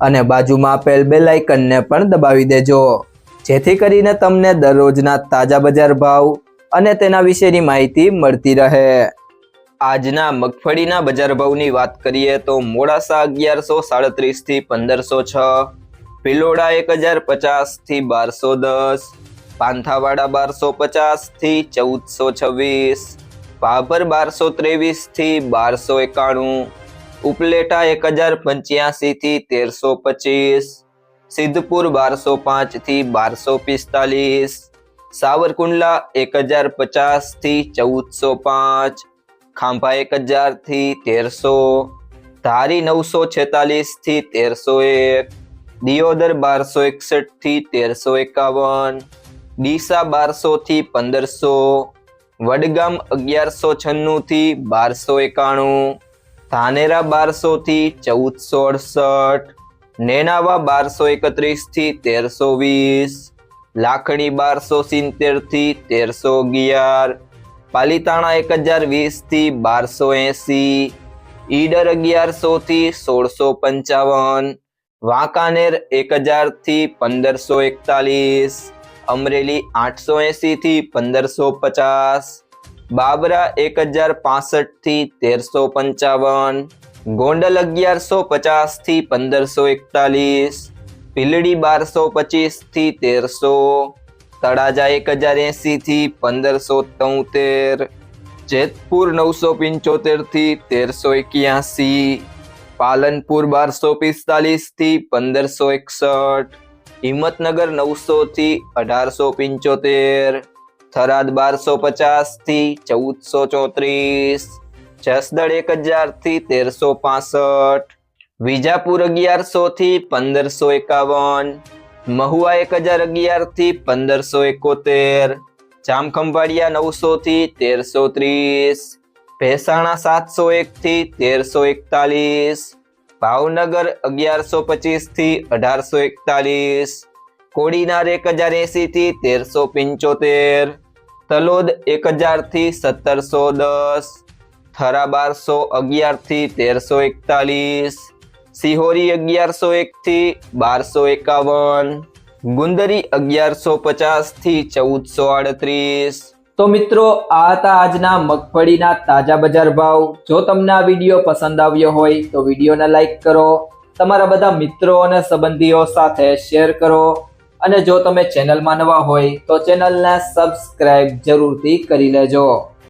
અને બાજુમાં આપેલ બે લાઇકનને પણ દબાવી દેજો. જેથી કરીને તમને દરરોજના તાજા બજાર ભાવ અને તેના વિશેની માહિતી મળતી રહે. આજના મગફળીના બજાર ભાવની વાત કરીએ તો મોડાસા અગિયારસો સાડત્રીસથી પંદરસો છ, ભિલોડા એક હજાર પચાસથી બારસો દસ, પાંથાવાડા બારસો પચાસથી ચૌદસો છવ્વીસ, ભાભર બારસો ત્રેવીસથી બારસો એકાણું ઉપલેટા એક હજાર પંચ્યાસી થી તેરસો પચીસ. સિદ્ધપુર બારસો પાંચથી બારસો પિસ્તાલીસ. સાવરકુંડલા એક હજાર પચાસથી ચૌદસો પાંચ. ખાંભા એક હજારથી તેરસો. ધારી નવસો છેતાલીસથી તેરસો એક. દિયોદર બારસો એકસઠથી તેરસો એકાવન. ડીસા બારસો થી પંદરસો. વડગામ અગિયારસો છન્નું થી બારસો એકાણું. ધાનેરા બારસો થી ચૌદસો અડસઠ, નેનાવા બારસો એકત્રીસથી તેરસો વીસ, લાખણી બારસો સિત્તેરથી તેરસો અગિયાર, પાલિતાણા એક હજાર વીસથી બારસો એસી, ઈડર અગિયારસો થી સોળસો પંચાવન, વાંકાનેર એક હજારથી પંદરસો એકતાલીસ, અમરેલી આઠસો એસી થી પંદરસો પચાસ બાબરા એક હજાર પાસઠથી તેરસો પંચાવન ગોંડલ અગિયારસો પચાસથી પંદરસો એકતાલીસ ભીલડી બારસો પચીસથી તેરસો, તળાજા એક હજાર એસી થી પંદરસો તોતેર જેતપુર નવસો પંચોતેરથી તેરસો એક્યાસી પાલનપુર બારસો પિસ્તાલીસથી પંદરસો એકસઠ હિંમતનગર નવસો થી અઢારસો પંચોતેર થરાદ બારસો પચાસથી ચૌદસો ચોત્રીસ જસદળ એક હજારથી તેરસો પાસઠ, વિજાપુર અગિયારસો થી પંદરસો એકાવન, મહુવા એક હજાર અગિયારથી પંદરસો એકોતેર, જામખંભાળિયા નવસો થી તેરસો ત્રીસ, ભેસાણા સાતસો એક થી તેરસો એકતાલીસ, ભાવનગર અગિયારસો પચીસથી અઢારસો એકતાલીસ કોડીનાર એક હજાર એસી થી તેરસો પંચોતેર, તલોદ એક હજારથી સત્તરસો દસ થરા બારસો અગિયારથી તેરસો એકતાલીસ, સિહોરી અગિયારસો એક થી બારસો એકાવન, ગુંદરી અગિયારસો પચાસથી ચૌદસો આડત્રીસ. તો મિત્રો, આ હતા આજના મગફળીના તાજા બજાર ભાવ. જો તમને આ વીડિયો પસંદ આવ્યો હોય, તો વિડીયોને લાઈક કરો. તમારા બધા મિત્રો અને સંબંધીઓ સાથે શેર કરો. અને જો તમે ચેનલમાં નવા હોય તો ચેનલને સબસ્ક્રાઇબ જરૂરથી કરી લેજો.